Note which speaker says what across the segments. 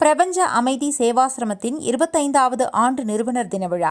Speaker 1: பிரபஞ்ச அமைதி சேவாசிரமத்தின் இருபத்தைந்தாவது ஆண்டு நிறுவனர் தின விழா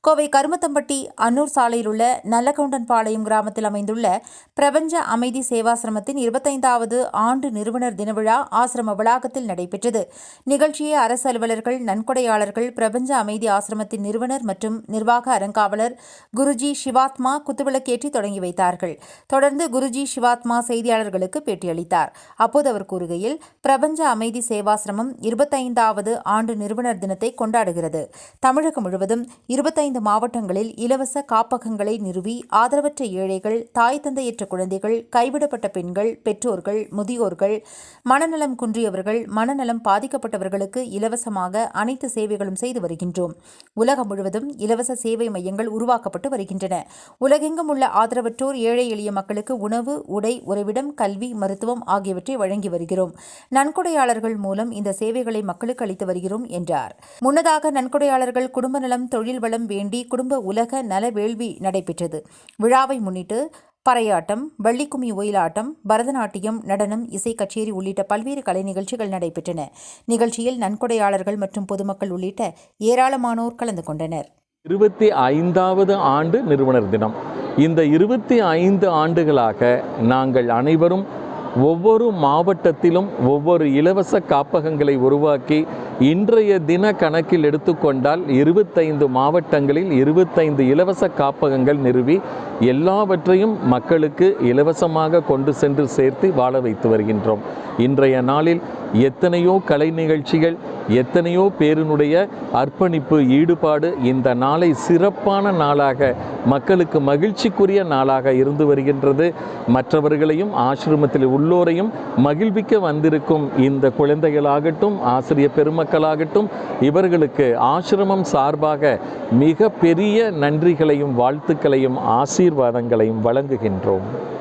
Speaker 1: கோவை கருமத்தம்பட்டி அன்னூர் சாலையில் உள்ள நல்லகவுண்டன்பாளையம் கிராமத்தில் அமைந்துள்ள பிரபஞ்ச அமைதி சேவாசிரமத்தின் இருபத்தைந்தாவது ஆண்டு நிறுவனர் தின விழா ஆசிரம வளாகத்தில் நடைபெற்றது. நிகழ்ச்சியை அரசு அலுவலர்கள் நன்கொடையாளர்கள் பிரபஞ்ச அமைதி ஆசிரமத்தின் நிறுவனர் மற்றும் நிர்வாக அறங்காவலர் குருஜி சிவாத்மா குத்துவிளக்கேற்றி தொடங்கி வைத்தார்கள். தொடர்ந்து குருஜி சிவாத்மா செய்தியாளர்களுக்கு பேட்டியளித்தார். அப்போது அவர் கூறுகையில் பிரபஞ்ச அமைதி சேவாசிரமம் இருபத்தைந்தாவது ஆண்டு நிறுவனர் தினத்தை கொண்டாடுகிறது. தமிழகம் முழுவதும் இருபத்தி இருபத்தைந்து மாவட்டங்களில் இலவச காப்பகங்களை நிறுவி ஆதரவற்ற ஏழைகள் தாய் தந்தையற்ற குழந்தைகள் கைவிடப்பட்ட பெண்கள் பெற்றோர்கள் முதியோர்கள் மனநலம் குன்றியவர்கள் மனநலம் பாதிக்கப்பட்டவர்களுக்கு இலவசமாக அனைத்து சேவைகளும் செய்து வருகின்றோம். உலகம் முழுவதும் இலவச சேவை மையங்கள் உருவாக்கப்பட்டு வருகின்றன. உலகெங்கும் உள்ள ஆதரவற்றோர் ஏழை எளிய மக்களுக்கு உணவு உடை உறைவிடம் கல்வி மருத்துவம் ஆகியவற்றை வழங்கி வருகிறோம். நன்கொடையாளர்கள் மூலம் இந்த சேவைகளை மக்களுக்கு அளித்து வருகிறோம் என்றார். முன்னதாக நன்கொடையாளர்கள் குடும்ப நலம் தொழில் வளம் வேண்டி குடும்ப உலக நல வேள்வி நடைபெற்றது. விழாவை முன்னிட்டு பறையாட்டம் வள்ளிக்கும்மி ஒயிலாட்டம் பரதநாட்டியம் நடனம் இசை கச்சேரி உள்ளிட்ட பல்வேறு கலை நிகழ்ச்சிகள் நடைபெற்றன. நிகழ்ச்சியில் நன்கொடையாளர்கள் மற்றும் பொதுமக்கள் உள்ளிட்ட ஏராளமானோர் கலந்து கொண்டனர்.
Speaker 2: இருபத்தி ஐந்தாவது ஆண்டு நிறுவனர் தினம். இந்த இருபத்தி ஐந்து ஆண்டுகளாக நாங்கள் அனைவரும் ஒவ்வொரு மாவட்டத்திலும் ஒவ்வொரு இலவச காப்பகங்களை உருவாக்கி இன்றைய தின கணக்கில் எடுத்துக்கொண்டால் இருபத்தைந்து மாவட்டங்களில் இருபத்தைந்து இலவச காப்பகங்கள் நிறுவி எல்லாவற்றையும் மக்களுக்கு இலவசமாக கொண்டு சென்று சேர்த்து வாழ வைத்து வருகின்றோம். இன்றைய நாளில் எத்தனையோ கலை நிகழ்ச்சிகள் எத்தனையோ பேரினுடைய அர்ப்பணிப்பு ஈடுபாடு இந்த நாளை சிறப்பான நாளாக மக்களுக்கு மகிழ்ச்சிக்குரிய நாளாக இருந்து வருகின்றது. மற்றவர்களையும் ஆசிரமத்தில் உள்ளோரையும் மகிழ்விக்க வந்திருக்கும் இந்த குழந்தைகளாகட்டும் ஆசிரியர் பெருமக்களாகட்டும் இவர்களுக்கு ஆசிரமம் சார்பாக மிக பெரிய நன்றிகளையும் வாழ்த்துக்களையும் ஆசீர்வாதங்களையும் வழங்குகின்றோம்.